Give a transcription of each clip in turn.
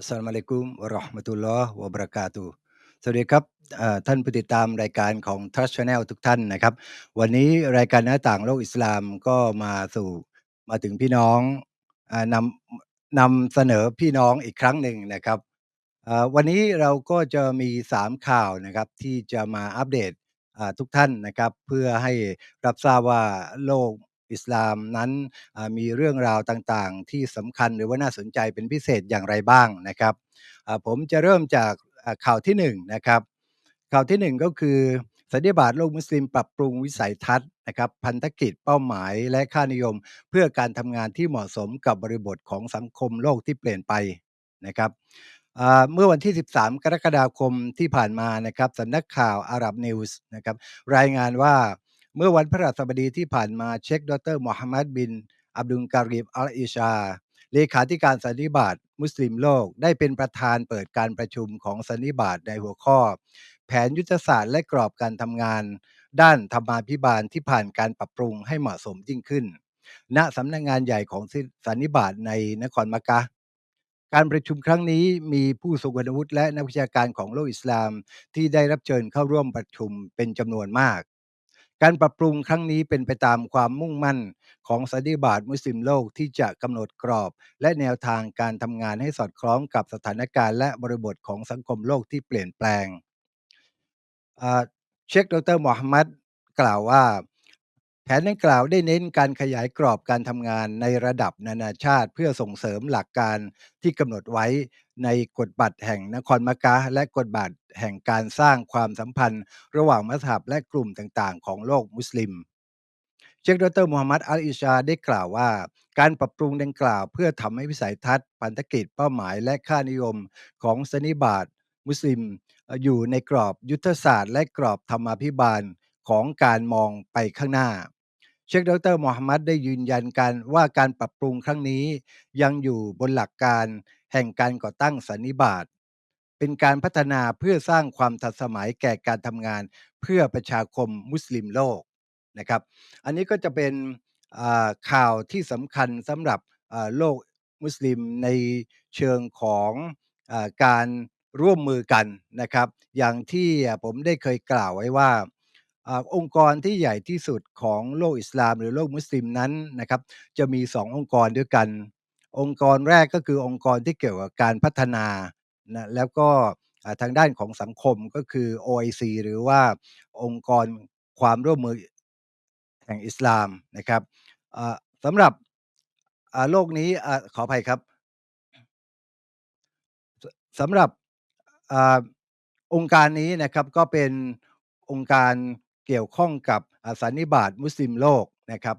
อัสสลามุอะลัยกุมวะเราะห์มะตุลลอฮ์วะบะเราะกาตุฮ์สวัสดีครับเอ่อท่านผู้ติดตามรายการของ Trust Channel ทุกท่านนะครับ วันนี้รายการหน้าต่างโลกอิสลามก็มาสู่มาถึงพี่น้องอ่านำนำเสนอพี่น้องอีกครั้งหนึ่งนะครับอ่าวันนี้เราก็จะมี 3 ข่าวนะครับที่จะมาอัปเดตอ่าทุกท่านนะครับ เพื่อให้รับทราบว่าโลก อิสลามนั้นมีเรื่องราวต่างๆ ที่สำคัญหรือว่าน่าสนใจเป็นพิเศษอย่างไรบ้างนะครับผมจะเริ่มจากข่าวที่1นะครับข่าวที่ 1 ก็คือสันนิบาตโลกมุสลิมปรับปรุงวิสัยทัศน์นะครับพันธกิจเป้าหมายและค่านิยม เพื่อการทำงานที่เหมาะสมกับบริบทของสังคมโลกที่เปลี่ยนไปนะครับเมื่อวันที่ 13 กรกฎาคมที่ผ่านมานะครับสำนักข่าว Arab News นะครับรายงานว่า เมื่อวันพฤหัสบดีที่ผ่านมาเชคดร.มูฮัมหมัดบิน อับดุลการีมอัลอีชา เลขาธิการสันนิบาตมุสลิมโลกได้เป็นประธานเปิดการประชุมของสันนิบาตในหัวข้อ แผนยุทธศาสตร์และกรอบการทำงาน ด้านธรรมาภิบาลที่ผ่านการปรับปรุงให้เหมาะสมยิ่งขึ้น ณสำนักงานใหญ่ของสันนิบาตในนครมักกะการประชุมครั้งนี้มีผู้ทรงคุณวุฒิและนักวิชาการของโลกอิสลามที่ได้รับเชิญเข้าร่วมประชุมเป็นจำนวนมาก การปรับปรุงครั้งนี้เป็นไปตามความมุ่งมั่นของสันติบาตมุสลิมโลกที่จะกำหนดกรอบ และแนวทางการทำงานให้สอดคล้องกับสถานการณ์และบริบทของสังคมโลกที่เปลี่ยนแปลงเชคดร.มูฮัมหมัดกล่าวว่า แผนดังกล่าวได้เน้นการขยายกรอบการทำงานในระดับนานาชาติ เพื่อส่งเสริมหลักการที่กำหนดไว้ในกฎบัตรแห่งนครมักกะและกฎบัตรแห่งการสร้างความสัมพันธ์ ระหว่างมัซฮับและกลุ่มต่างๆ ของโลกมุสลิม เชคดร.มูฮัมหมัดอัลอีชาได้กล่าวว่า การปรับปรุงดังกล่าว เพื่อทำให้วิสัยทัศน์พันธกิจเป้าหมายและค่านิยมของสันนิบาตมุสลิมเอ่ออยู่ในกรอบยุทธศาสตร์ และกรอบธรรมาภิบาลของการมองไปข้างหน้า เชค ดร.มูฮัมหมัดได้ยืนยันการว่าการปรับปรุงครั้งนี้ ยังอยู่บนหลักการแห่งการก่อตั้งสันนิบาต เป็นการพัฒนาเพื่อสร้างความทันสมัยแก่การทำงานเพื่อประชาคมมุสลิมโลกนะครับ อันนี้ก็จะเป็นอ่าข่าวที่สำคัญสำหรับอ่าโลกมุสลิมในเชิงของอาการร่วมมือกันนะครับ อย่างที่ผมได้เคยกล่าวไว้ว่า อ่าองค์กรที่ใหญ่ที่สุดของโลกอิสลาม หรือโลกมุสลิมนั้นนะครับ จะมี 2 องค์กรด้วยกัน องค์กรแรกก็คือองค์กรที่เกี่ยวกับการพัฒนานะแล้วก็อ่าทางด้านของสังคมก็คือ OIC หรือว่าองค์กรความร่วมมือแห่งอิสลามนะครับอ่าสำหรับอ่าโลกนี้อ่าขออภัยครับสสำหรับอาองค์การนี้นะครับก็เป็นองค์การ เกี่ยวข้องกับอ่าสันนิบาตมุสลิมโลกนะครับ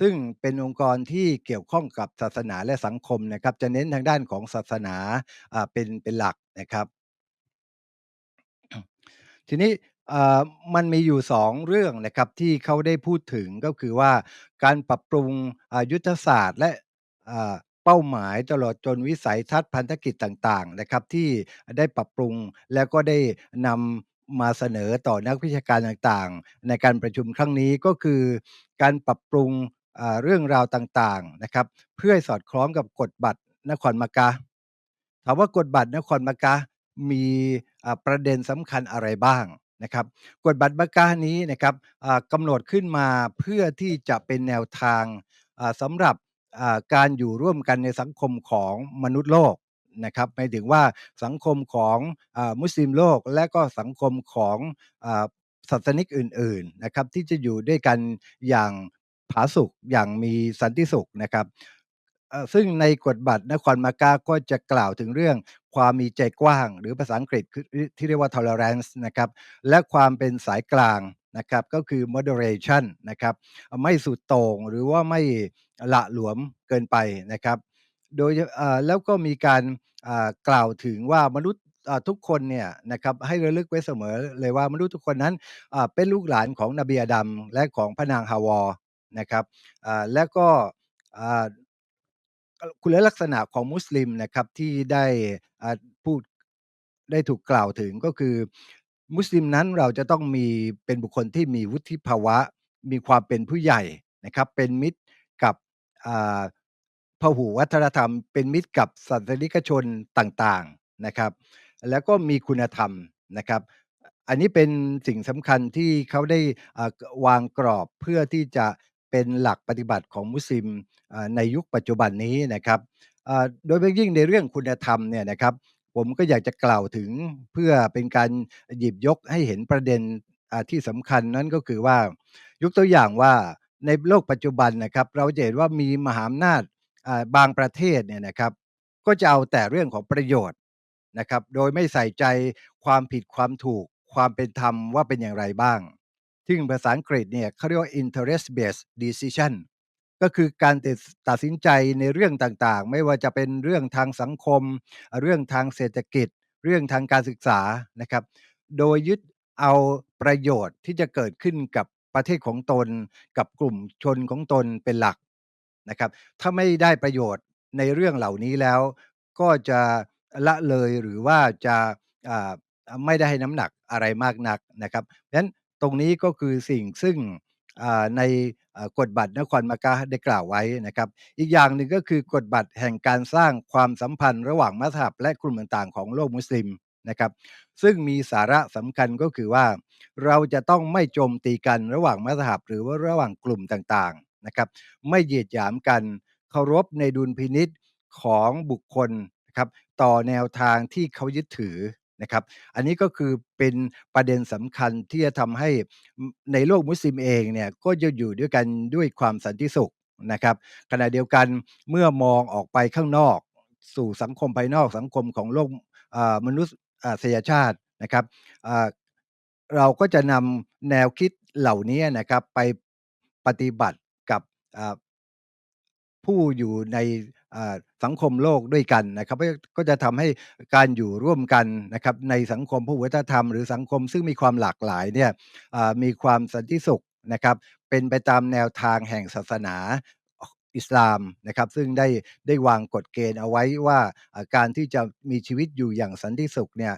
ซึ่งเป็นองค์กรที่เกี่ยวข้องกับศาสนาและสังคมนะครับ จะเน้นทางด้านของศาสนาเป็นเป็นหลักนะครับ ทีนี้มันมีอยู่ 2 เรื่องนะครับที่เขาได้พูดถึงก็คือว่าการปรับปรุงยุทธศาสตร์และเป้าหมายตลอดจนวิสัยทัศน์พันธกิจต่างๆนะครับที่ได้ปรับปรุงแล้วก็ได้นำ มาเสนอต่อนักวิชาการต่างๆ ในการประชุมครั้งนี้ก็คือ การปรับปรุงอ่าเรื่องราวต่างๆนะครับ เพื่อให้สอดคล้องกับกฎบัตรนครมักกะถามว่ากฎบัตรนครมักกะมีอ่าประเด็นสำคัญอะไรบ้างนะครับ กฎบัตรมักกะนี้นะครับอ่ากำหนดขึ้นมาเพื่อที่จะเป็นแนวทางอ่าสำหรับอ่าการอยู่ร่วมกันในสังคมของมนุษย์โลก นะครับหมายถึงว่าสังคมของอมุสลิมโลกและก็สังคมของอ่าศาสนิกอื่นๆนะครับที่จะอยู่ด้วยกันอย่างผาสุกอย่างมีสันติสุขนะครับซึ่งในกฎบัตรนครมักกะห์ก็จะกล่าวถึงเรื่องความมีใจกว้าง หรือภาษาอังกฤษที่เรียกว่า tolerance นะครับและความเป็นสายกลางนะครับก็คือ moderation นะครับไม่สุดโต่งหรือว่าไม่ละหลวมเกินไปนะครับ โดยอ่าแล้วก็มีการ อ่า กล่าวถึงว่า มนุษย์ อ่า ทุกคนเนี่ยนะครับ ให้ระลึกไว้เสมอเลยว่า มนุษย์ทุกคนนั้น อ่า เป็นลูกหลานของนบีอาดัม และของพระนางฮาวานะครับ อ่า แล้วก็ อ่า เอ่อ คุณลักษณะของมุสลิมนะครับที่ได้ อ่า พูด ได้ถูกกล่าวถึง ก็คือ มุสลิมนั้นเราจะต้องมี เป็นบุคคลที่มีวุฒิภาวะ มีความเป็นผู้ใหญ่นะครับ เป็นมิตรกับ อ่า พหุวัฒนธรรม เป็นมิตรกับศาสนิกชนต่างๆนะครับ แล้วก็มีคุณธรรมนะครับ อันนี้เป็นสิ่งสำคัญที่เขาได้อ่าวางกรอบเพื่อที่จะเป็นหลักปฏิบัติของมุสลิมอ่าในยุคปัจจุบันนี้นะครับอ่าโดยเฉพาะยิ่งในเรื่องคุณธรรมเนี่ยนะครับ ผมก็อยากจะกล่าวถึงเพื่อเป็นการหยิบยกให้เห็นประเด็นอ่าที่สำคัญนั้นก็คือว่ายกตัวอย่างว่าในโลกปัจจุบันนะครับ เราจะเห็นว่ามีมหาอำนาจ อ่าบางประเทศเนี่ยนะครับ ก็จะเอาแต่เรื่องของประโยชน์นะครับ โดยไม่ใส่ใจความผิดความถูก ความเป็นธรรมว่าเป็นอย่างไรบ้าง ซึ่งภาษาอังกฤษเนี่ยเขาเรียกว่า interest based decision ก็คือการตัดตัดสินใจในเรื่องต่างๆ ไม่ว่าจะเป็นเรื่องทางสังคม เรื่องทางเศรษฐกิจ เรื่องทางการศึกษานะครับ โดยยึดเอาประโยชน์ที่จะเกิดขึ้นกับประเทศของตน กับกลุ่มชนของตนเป็นหลัก นะครับ ถ้าไม่ได้ประโยชน์ในเรื่องเหล่านี้แล้ว ก็จะละเลยหรือว่าจะอ่าไม่ได้ให้น้ำหนักอะไรมากนักนะครับเพราะฉะนั้นตรงนี้ก็คือสิ่งซึ่งอ่าในอ่ากฎบัตรนครมักกะได้กล่าวไว้นะครับ อีกอย่างหนึ่งก็คือกฎบัตรแห่งการสร้างความสัมพันธ์ระหว่างมัสฮับและกลุ่มต่างๆของโลกมุสลิมนะครับ ซึ่งมีสาระสำคัญก็คือว่า เราจะต้องไม่โจมตีกันระหว่างมัสฮับหรือว่าระหว่างกลุ่มต่างๆ นะครับไม่เหยียดหยามกันเคารพในดุลพินิษของบุคคลนะครับต่อแนวทางที่เขายึดถือนะครับอันนี้ก็คือเป็นประเด็นสำคัญที่จะทำให้ในโลกมุสลิมเองเนี่ยก็จะอยู่ด้วยกันด้วยความสันติสุขนะครับขณะเดียวกันเมื่อมองออกไปข้างนอก สู่สังคมภายนอกสังคมของโลกมนุษยชาตินะครับเราก็จะนำแนวคิดเหล่านี้นะครับไปปฏิบัติ ผู้อยู่ในสังคมโลกด้วยกันนะครับก็จะทำให้การอยู่ร่วมกันนะครับในสังคมพหุวัฒนธรรม หรือสังคมซึ่งมีความหลากหลายเนี่ยมีความสันติสุขนะครับ เป็นไปตามแนวทางแห่งศาสนาอิสลามนะครับ ซึ่งได้ ได้วางกฎเกณฑ์เอาไว้ว่าการที่จะมีชีวิตอยู่อย่างสันติสุขเนี่ย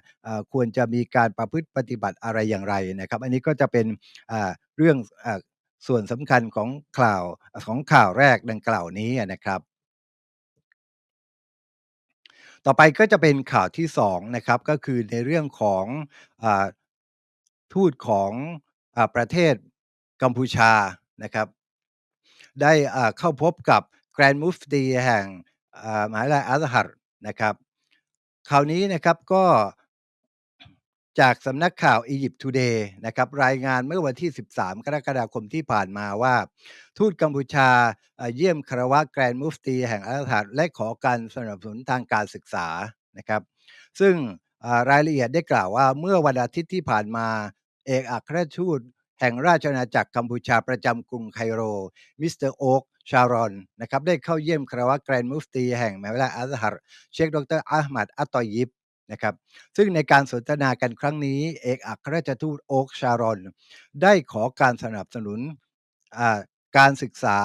ควรจะมีการประพฤติปฏิบัติอะไรอย่างไรนะครับ อันนี้ก็จะเป็นเรื่อง ส่วนสำคัญของข่าว ของข่าวแรกดังกล่าวนี้นะครับ ต่อไปก็จะเป็นข่าวที่ 2 นะครับ ก็คือในเรื่องของอทูตของอประเทศกัมพูชานะครับ ได้เข้าพบกับแกรนด์มุฟตีแห่งมหาวิทยาลัยอัลฮัรนะครับ คราวนี้นะครับก็ จากสำนักข่าว Egypt Today นะครับรายงานเมื่อวันที่ 13 กรกฎาคมที่ผ่านมาว่า ทูตกัมพูชาเยี่ยมคารวะแกรนมุฟตีแห่งอัลฮัดและขอการสนับสนุนทางการศึกษานะครับซึ่งรายละเอียดได้กล่าวว่าเมื่อวันอาทิตย์ที่ผ่านมา เอกอัครราชทูตแห่งราชอาณาจักรกัมพูชาประจำกรุงไคโร มิสเตอร์โอ๊กชารอนนะครับได้เข้าเยี่ยมคารวะแกรนมุฟตีแห่งมหาวิทยาลัยอัลฮัดเชคดรอัลมัดอัตตอยิบ นะครับซึ่งในการสนทนากันครั้งนี้ เอกอัครราชทูตโอ๊กชารอน ได้ขอการสนับสนุนการศึกษา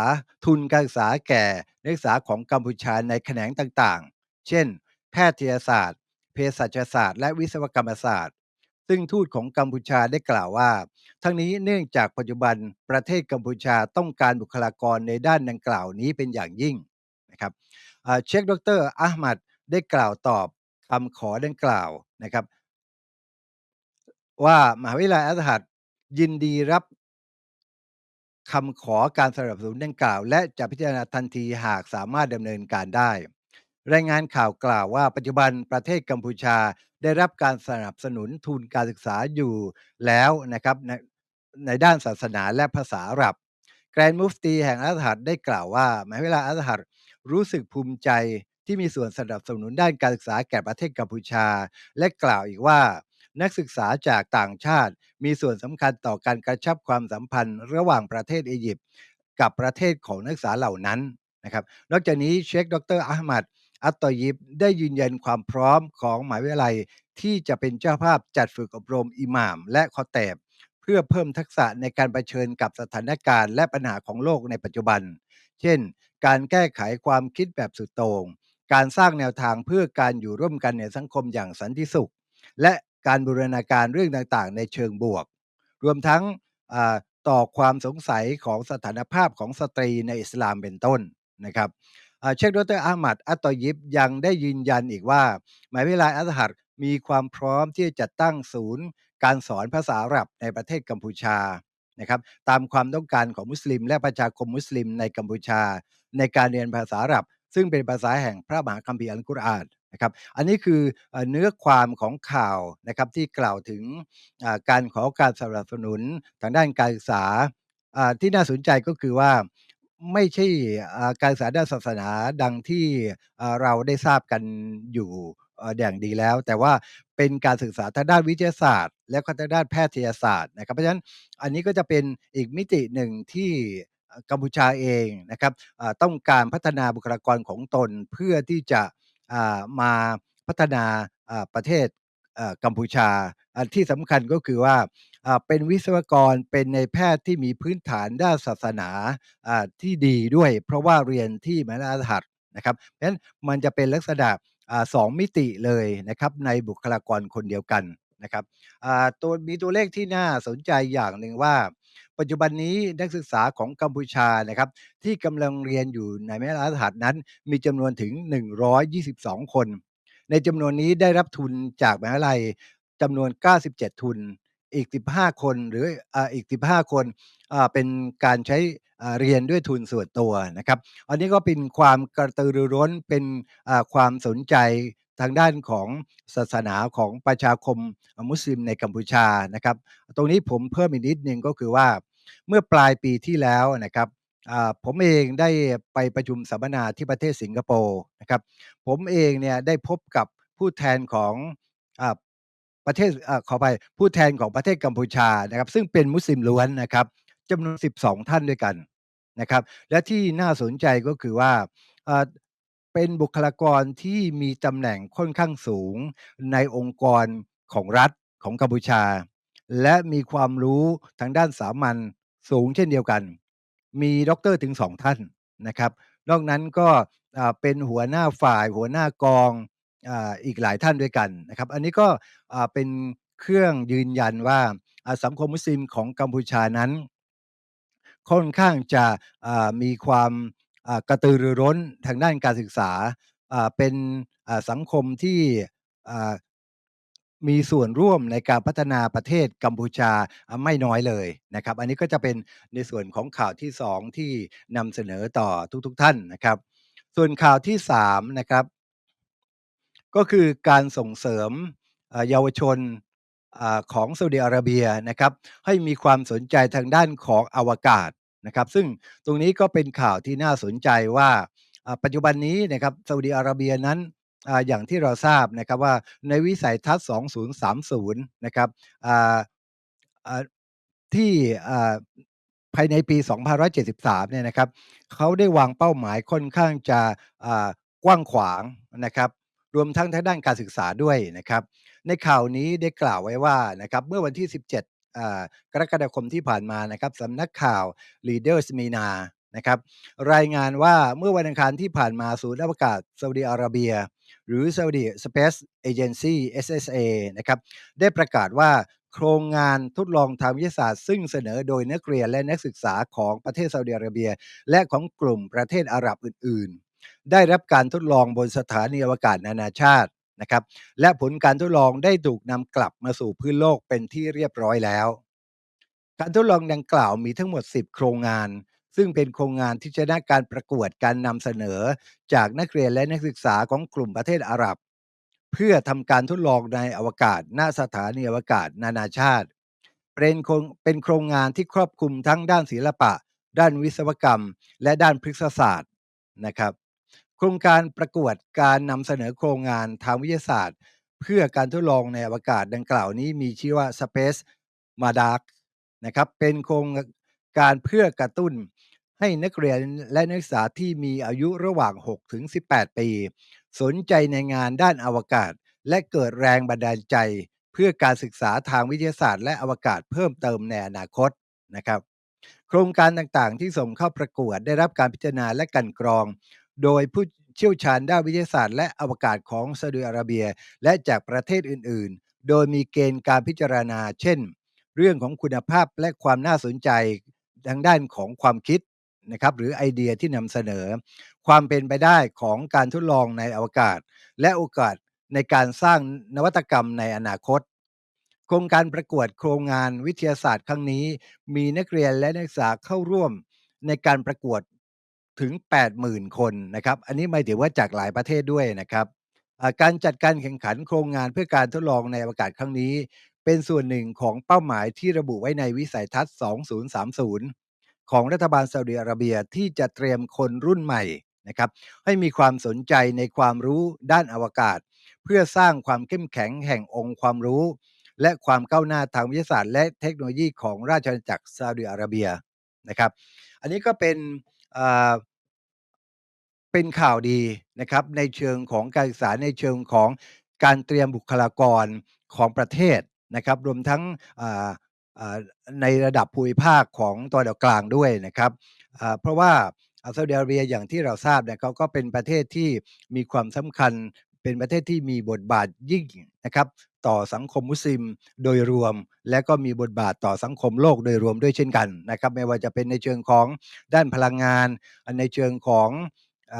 ทุนการศึกษาแก่นักศึกษาของกัมพูชาในแขนงต่างๆ เช่น แพทยศาสตร์ เภสัชศาสตร์และวิศวกรรมศาสตร์ ซึ่งทูตของกัมพูชาได้กล่าวว่า ทั้งนี้เนื่องจากปัจจุบันประเทศกัมพูชาต้องการบุคลากรในด้านดังกล่าวนี้เป็นอย่างยิ่งนะครับเชคดรอัลมัดได้กล่าวตอบ คำขอดังกล่าวนะครับ ว่ามหาวิทยาลัยอัสฮัดยินดีรับคำขอการสนับสนุนดังกล่าว และจะพิจารณาทันทีหากสามารถดำเนินการได้ รายงานข่าวกล่าวว่าปัจจุบันประเทศกัมพูชาได้รับการสนับสนุนทุนการศึกษาอยู่แล้วนะครับในในด้านศาสนาและภาษาอาหรับ แกรนมุฟตีแห่งอัสฮัดได้กล่าวว่ามหาวิทยาลัยอัสฮัดรู้สึกภูมิใจ ที่มีส่วนสนับสนุนด้านการศึกษาแก่ประเทศกัมพูชา และกล่าวอีกว่า นักศึกษาจากต่างชาติ มีส่วนสำคัญต่อการกระชับความสัมพันธ์ ระหว่างประเทศอียิปต์กับประเทศของนักศึกษาเหล่านั้นนะครับ นอกจากนี้เชคดรอัลมัดอัตตยิบได้ยืนยันความพร้อมของหมหาวิทยาลัยที่จะเป็นเจ้าภาพจัดฝึกอบรมอิหม่าม และคอแตบเพื่อเพิ่มทักษะในการรเผชิญกับสถานการณ์และปัญหาของโลกในปัจจุบัน เช่น การแก้ไขความคิดแบบสุดโต่ง การสร้างแนวทางเพื่อการอยู่ร่วมกันในสังคมอย่างสันติสุข และการบูรณาการเรื่องต่างๆ ในเชิงบวก รวมทั้งต่อความสงสัยของสถานภาพของสตรีในอิสลามเป็นต้นนะครับเชคดรอาหมัดอัตตยิบยังได้ยืนยันอีกว่าหมาวิทยาอัซฮัรมีความพร้อมที่จะจัดตั้งศูนย์ การสอนภาษาอาหรับในประเทศกัมพูชานะครับตามความต้องการของมุสลิม และประชาคมมุสลิมในกัมพูชา ในการเรียนภาษาอาหรับ ซึ่งเป็นภาษาแห่งพระมหาคัมภีร์อัลกุรอานนะครับ อันนี้คือเนื้อความของข่าวนะครับที่กล่าวถึงการขอการสนับสนุนทางด้านการศึกษาที่น่าสนใจก็คือว่าไม่ใช่การศึกษาด้านศาสนาดังที่เราได้ทราบกันอยู่อย่างดีแล้ว แต่ว่าเป็นการศึกษาทางด้านวิทยาศาสตร์ และก็ทางด้านแพทยศาสตร์นะครับเพราะฉะนั้นอันนี้ก็จะเป็นอีกมิติหนึ่งที่ กัมพูชาเองนะครับต้องการพัฒนาบุคลากรของตนเพื่อที่จะมาพัฒนาประเทศกัมพูชาที่สำคัญก็คือว่าเป็นวิศวกรเป็นในแพทย์ที่มีพื้นฐานด้านศาสนาที่ดีด้วย เพราะว่าเรียนที่มหาวิทยาลัยอัซฮัรนะครับเพราะฉะนั้นมันจะเป็นลักษณะสองมิติเลยนะครับในบุคลากรคนเดียวกันนะครับตัวมีตัวเลขที่น่าสนใจอย่างหนึ่งว่า ปัจจุบันนี้นักศึกษาของกัมพูชานะครับที่กำลังเรียนอยู่ในมหาวิทยาลัยนั้น มีจำนวนถึง 122 คน ในจำนวนนี้ได้รับทุนจากมหาลัยจำนวน 97 ทุน อีก 15 คนหรืออ่าอีก 15 คนอ่าเป็นการใช้อ่าเรียนด้วยทุนส่วนตัวนะครับ อันนี้ก็เป็นความกระตือรือร้นเป็นอ่าความสนใจ ทางด้านของศาสนาของประชาคมมุสลิมในกัมพูชานะครับ ตรงนี้ผมเพิ่มอีกนิดหนึ่งก็คือว่าเมื่อปลายปีที่แล้วนะครับผมเองได้ไปประชุมสัมมนาที่ประเทศสิงคโปร์นะครับ ผมเองเนี่ยได้พบกับผู้แทนของอประเทศอขออภัยผู้แทนของประเทศกัมพูชานะครับ ซึ่งเป็นมุสลิมล้วนนะครับจำนวน 12 ท่านด้วยกันนะครับ และที่น่าสนใจก็คือว่า เป็นบุคลากรที่มีตำแหน่งค่อนข้างสูงในองค์กรของรัฐของกัมพูชา และมีความรู้ทางด้านสามัญสูงเช่นเดียวกัน มีด็อกเตอร์ถึง2ท่านนะครับ นอกนั้นก็เป็นหัวหน้าฝ่าย หัวหน้ากองอีกหลายท่านด้วยกันนะครับ อันนี้ก็เป็นเครื่องยืนยันว่าสังคมมุสลิมของกัมพูชานั้น ค่อนข้างจะมีความ กระตือรือร้นทางด้านการศึกษาเป็นสังคมที่มีส่วนร่วมในการพัฒนาประเทศกัมพูชาไม่น้อยเลยนะครับ อันนี้ก็จะเป็นในส่วนของข่าวที่ 2 ที่นำเสนอต่อทุกๆท่านนะครับ ส่วนข่าวที่3นะครับ ก็คือการส่งเสริมเยาวชนของซาอุดิอาระเบียนะครับ ให้มีความสนใจทางด้านของอวกาศ นะครับซึ่งตรงนี้ก็เป็นข่าวที่น่าสนใจว่าปัจจุบันนี้นะครับซาอุดิอาระเบียนั้นอย่างที่เราทราบนะครับว่าในวิสัยทัศน์ 2030 นะครับที่ภายในปี 2573 เนี่ยนะครับเขาได้วางเป้าหมายค่อนข้างจะกว้างขวางนะครับรวมทั้งทางด้านการศึกษาด้วยนะครับในข่าวนี้ได้กล่าวไว้ว่านะครับเมื่อวันที่ 17 กรกฎาคมที่ผ่านมานะครับสำนักข่าว Leaders MENA นะครับรายงานว่าเมื่อวันอังคารที่ผ่านมาศูนย์อวกาศซาอุดิอาระเบีย หรือ Saudi Space Agency SSA นะครับได้ประกาศว่าโครงงานทดลองทางวิทยาศาสตร์ ซึ่งเสนอโดยนักเรียนและนักศึกษาของประเทศซาอุดิอาระเบีย และของกลุ่มประเทศอาหรับอื่น ๆ ได้รับการทดลองบนสถานีอวกาศนานาชาติ นะครับ และผลการทดลองได้ถูกนำกลับมาสู่พื้นโลกเป็นที่เรียบร้อยแล้ว การทดลองดังกล่าวมีทั้งหมด 10 โครงงาน ซึ่งเป็นโครงงานที่ชนะการประกวดการนำเสนอ จากนักเรียนและนักศึกษาของกลุ่มประเทศอาหรับ เพื่อทำการทดลองในอวกาศณสถานีอวกาศนานาชาติ เป็นโครงเป็นโครงงานที่ครอบคลุมทั้งด้านศิลปะ ด้านวิศวกรรม และด้านพฤกษศาสตร์นะครับ โครงการประกวดการนำเสนอโครงงานทางวิทยาศาสตร์ เพื่อการทดลองในอวกาศดังกล่าวนี้มีชื่อว่า Space m a d a r นะครับเป็นโครงการเพื่อกระตุ้นให้นักเรียนและนักศึกษาที่มีอายุระหว่าง 6 ถึง 18 ปี สนใจในงานด้านอวกาศ และเกิดแรงบันดาลใจ เพื่อการศึกษาทางวิทยาศาสตร์ และอวกาศเพิ่มเติมในอนาคตนะครับ โครงการต่างๆ ที่ส่งเข้าประกวดได้รับการพิจารณาและกันกรอง โดยผู้เชี่ยวชาญด้านวิทยาศาสตร์ และอวกาศของซาอุดิอาระเบีย และจากประเทศอื่น ๆ โดยมีเกณฑ์การพิจารณา เช่น เรื่องของคุณภาพและความน่าสนใจทางด้านของความคิดนะครับหรือไอเดียที่นำเสนอ ความเป็นไปได้ของการทดลองในอวกาศ และโอกาสในการสร้างนวัตกรรมในอนาคต โครงการประกวดโครงงานวิทยาศาสตร์ครั้งนี้ มีนักเรียนและนักศึกษาเข้าร่วมในการประกวด ถึง 80,000 คนนะครับ อันนี้หมายถึงว่าจากหลายประเทศด้วยนะครับอ่าการจัดการแข่งขันโครงงานเพื่อการทดลองในอวกาศครั้งนี้ เป็นส่วนหนึ่งของเป้าหมายที่ระบุไว้ในวิสัยทัศน์ 2030 ของรัฐบาลซาอุดิอาระเบียที่จะเตรียมคนรุ่นใหม่นะครับให้มีความสนใจในความรู้ด้านอวกาศ เพื่อสร้างความเข้มแข็งแห่งองค์ความรู้ และความก้าวหน้าทางวิทยาศาสตร์ และเทคโนโลยีของราชอาณาจักรซาอุดิอาระเบียนะครับ อันนี้ก็เป็น อ่า เป็นข่าวดีนะครับ ในเชิงของการศึกษา ในเชิงของการเตรียมบุคลากรของประเทศนะครับ รวมทั้ง อ่า อ่า ในระดับภูมิภาคของตะวันออกกลางด้วยนะครับ อ่า เพราะว่า อ่า ซาอุดิอาระเบียอย่างที่เราทราบเนี่ยเขาก็เป็นประเทศที่มีความสำคัญ เป็นประเทศที่มีบทบาทยิ่งนะครับ ต่อสังคมมุสลิมโดยรวม และก็มีบทบาทต่อสังคมโลกโดยรวมด้วยเช่นกันนะครับ ไม่ว่าจะเป็นในเชิงของด้านพลังงาน ในเชิงของอ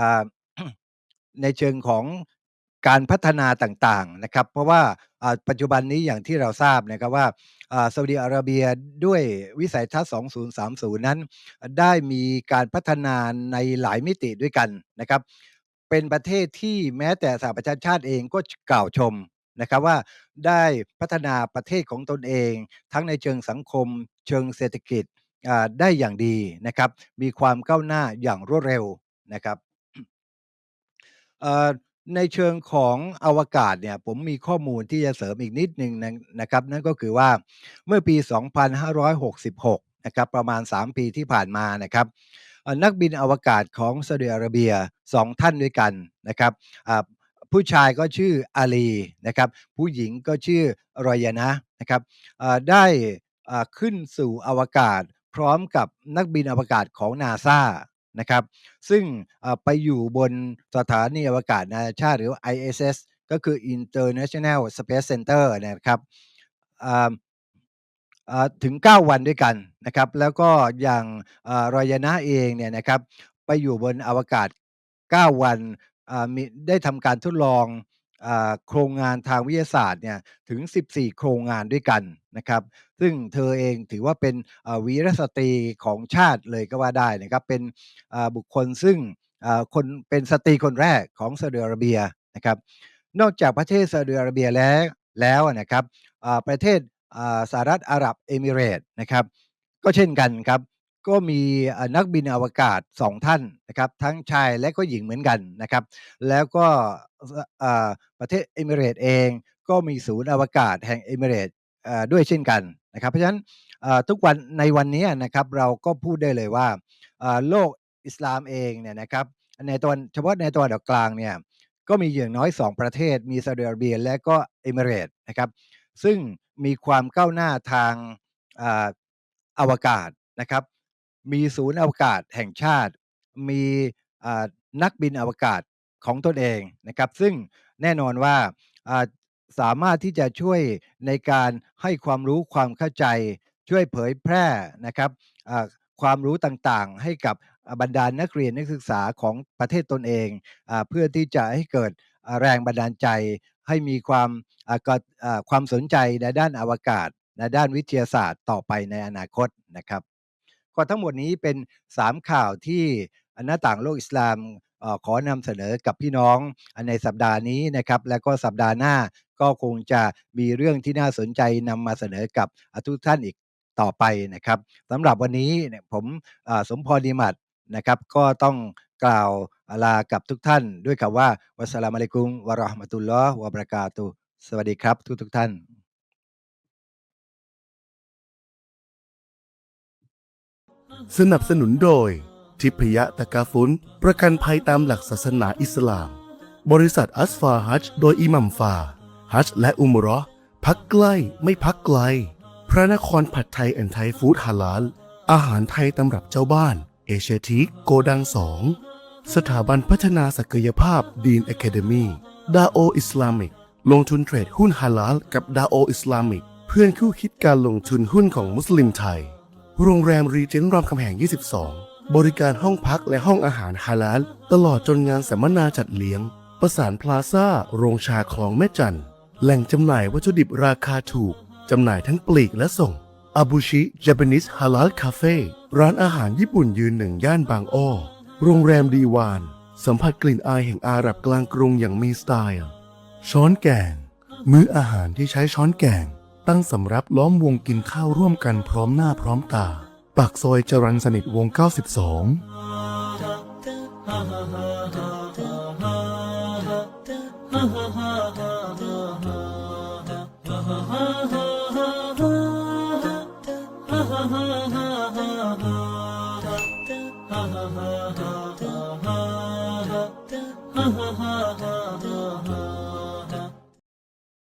ในเชิงของการพัฒนาต่างๆนะครับ เพราะว่าปัจจุบันนี้อย่างที่เราทราบนะครับว่าอ่าซาอุดิอาระเบียด้วยวิสัยทัศน์ 2030 นั้น ได้มีการพัฒนาในหลายมิติด้วยกันนะครับ เป็นประเทศที่แม้แต่สหประชาชาติเองก็กล่าวชม นะครับว่าได้พัฒนาประเทศของตนเอง ทั้งในเชิงสังคม เชิงเศรษฐกิจได้อย่างดีนะครับมีความก้าวหน้าอย่างรวดเร็วนะครับในเชิงของอวกาศเนี่ยผมมีข้อมูลที่จะเสริมอีกนิดหนึ่งนะครับ นั่นก็คือว่าเมื่อปี 2566 นะครับประมาณ 3 ปีที่ผ่านมานะครับนักบินอวกาศของซาอุดิอาระเบีย 2 ท่านด้วยกันนะครับ ผู้ชายก็ชื่ออาลีนะครับผู้หญิงก็ชื่อรอยนะนะครับได้ขึ้นสู่อวกาศพร้อมกับนักบินอวกาศของนาซานะครับซึ่งไปอยู่บนสถานีอวกาศนานาชาติหรือว่า ISS ก็คือ International Space Center นะครับอ่าอ่าถึง 9 วันด้วยกันนะครับแล้วก็อย่างอรอยนะเองเนี่ยนะครับไปอยู่บนอวกาศ 9 วัน อ่า มี ได้ทำการทดลอง อ่า โครงงานทางวิทยาศาสตร์เนี่ยถึง 14 โครงงานด้วยกันนะครับ ซึ่งเธอเองถือว่าเป็น อ่า วีรสตรีของชาติเลยก็ว่าได้นะครับ เป็น อ่า บุคคลซึ่ง อ่า คน เป็นสตรีคนแรกของซาอุดิอาระเบียนะครับ นอกจากประเทศซาอุดิอาระเบียแล้ว แล้วนะครับ อ่า ประเทศ อ่า สหรัฐอาหรับเอมิเรตส์นะครับ ก็เช่นกันครับ ก็มีนักบินอวกาศ2ท่านนะครับทั้งชายและก็หญิงเหมือนกันนะครับ แล้วก็ประเทศเอมิเรตเองก็มีศูนย์อวกาศแห่งเอมิเรตด้วยเช่นกันนะครับ เพราะฉะนั้นทุกวันในวันนี้นะครับเราก็พูดได้เลยว่าโลกอิสลามเองเนี่ยนะครับในตะวันเฉพาะในตะวันออกกลางเนี่ยก็มีอย่างน้อย 2 ประเทศ มีซาอุดิอาระเบียและก็เอมิเรตนะครับซึ่งมีความก้าวหน้าทางอาอวกาศนะครับ มีศูนย์อวกาศแห่งชาติ มีอ่านักบินอวกาศของตนเองนะครับ ซึ่งแน่นอนว่าอ่าสามารถที่จะช่วยในการให้ความรู้ความเข้าใจ ช่วยเผยแพร่นะครับอ่าความรู้ต่างๆ ให้กับบรรดานักเรียนนักศึกษาของประเทศตนเองอาเพื่อที่จะให้เกิดแรงบันดาลใจ ให้มีความอ่ากดอ่าความสนใจในด้านอวกาศ ในด้านวิทยาศาสตร์ต่อไปในอนาคตนะครับ ก็ทั้งหมดนี้เป็น 3 ข่าวที่หน้าต่างโลกอิสลามอขอนำเสนอกับพี่น้องในสัปดาห์นี้นะครับ และก็สัปดาห์หน้าก็คงจะมีเรื่องที่น่าสนใจนำมาเสนอกับทุกท่านอีกต่อไปนะครับสำหรับวันนี้ผมสมพรนิมัตรนะครับ ก็ต้องกล่าวลากับทุกท่าน ด้วยคำว่าวัสสลามุอะลัยกุมวะราะห์มะตุลลอฮ์วะบะเราะกาตุสวัสดีครับทุกๆท่าน สนับสนุนโดย ทิพยตะกาฟุนประกันภัยตามหลักศาสนาอิสลาม บริษัทอัสฟาฮัจโดยอิหมัมฟา ฮัจและอุมราะห์พักใกล้ไม่พักไกล พระนครผัดไทยแอนไทยฟู้ดฮาลาล อาหารไทยตำรับเจ้าบ้าน เอเชียทีโกดังสองสถาบันพัฒนาศักยภาพดีน a อ a เดมีดาโออิสลามิก ลงทุนเทรดหุ้นฮาลาลกับดาโออิสลามิก เพื่อนคู่คิดการลงทุนหุ้นของมุสลิมไทย โรงแรมรีเจนต์รามคำแหง 22 บริการห้องพักและห้องอาหารฮาลาลตลอดจนงานสัมมนาจัดเลี้ยง ประสานพลาซ่า โรงชาคลองแม่จันทร์แหล่งจำหน่ายวัตถุดิบราคาถูก จำหน่ายทั้งปลีกและส่งอาบูชิ Japanese Halal Cafe ร้านอาหารญี่ปุ่นยืนหนึ่งย่านบางอ้อ โรงแรมดีวาน สัมผัสกลิ่นอายแห่งอาหรับกลางกรุงอย่างมีสไตล์ ช้อนแกง มื้ออาหารที่ใช้ช้อนแกง ตั้งสำรับล้อมวงกินข้าวร่วมกันพร้อมหน้าพร้อมตา ปากซอยจรันสนิทวง 92 ha ha ha